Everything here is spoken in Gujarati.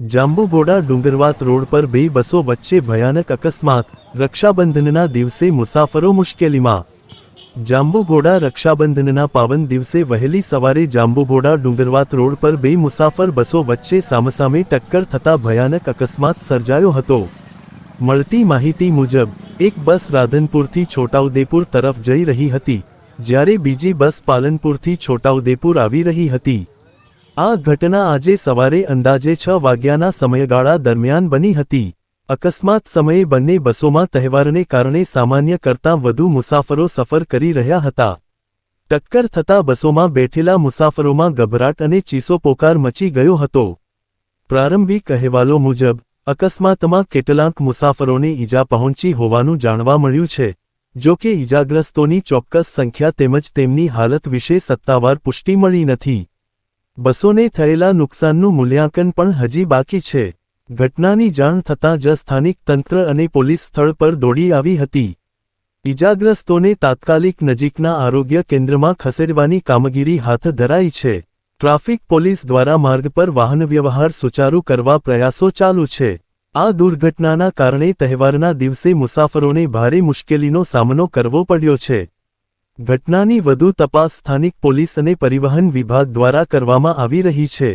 જાંબુઘોડા ડુંગરવાત રોડ પર બે બસો વચ્ચે ભયાનક અકસ્માત. રક્ષાબંધનના દિવસે મુસાફરો મુશ્કેલીમાં. જાંબુઘોડા રક્ષાબંધનના પાવન દિવસે વહેલી સવારે જાંબુઘોડા ડુંગરવાત રોડ પર બે મુસાફર બસો વચ્ચે સામસામે ટક્કર થતા ભયાનક અકસ્માત સર્જાયો હતો. મળતી માહિતી મુજબ, એક બસ રાધનપુરથી છોટાઉદેપુર તરફ જઈ રહી હતી, જ્યારે બીજી બસ પાલનપુરથી છોટાઉદેપુર આવી રહી હતી. આ ઘટના આજે સવારે અંદાજે છ વાગ્યાના સમયગાળા દરમિયાન બની હતી. અકસ્માત સમયે બંને બસોમાં તહેવારને કારણે સામાન્ય કરતાં વધુ મુસાફરો સફર કરી રહ્યા હતા. ટક્કર થતા બસોમાં બેઠેલા મુસાફરોમાં ગભરાટ અને ચીસો પોકાર મચી ગયો હતો. પ્રારંભિક અહેવાલો મુજબ, અકસ્માતમાં કેટલાંક મુસાફરોને ઈજા પહોંચી હોવાનું જાણવા મળ્યું છે. જો કે ઈજાગ્રસ્તોની ચોક્કસ સંખ્યા તેમજ તેમની હાલત વિશે સત્તાવાર પુષ્ટિ મળી નથી. બસોને થયેલા નુકસાનનું મૂલ્યાંકન પણ હજી બાકી છે. ઘટનાની જાણ થતાં જ સ્થાનિક તંત્ર અને પોલીસ સ્થળ પર દોડી આવી હતી. ઇજાગ્રસ્તોને તાત્કાલિક નજીકના આરોગ્ય કેન્દ્રમાં ખસેડવાની કામગીરી હાથ ધરાઈ છે. ટ્રાફિક પોલીસ દ્વારા માર્ગ પર વાહનવ્યવહાર સુચારુ કરવા પ્રયાસો ચાલુ છે. આ દુર્ઘટનાના કારણે તહેવારના દિવસે મુસાફરોને ભારે મુશ્કેલીનો સામનો કરવો પડ્યો છે. ઘટનાની વધુ તપાસ સ્થાનિક પોલીસ અને પરિવહન વિભાગ દ્વારા કરવામાં આવી રહી છે.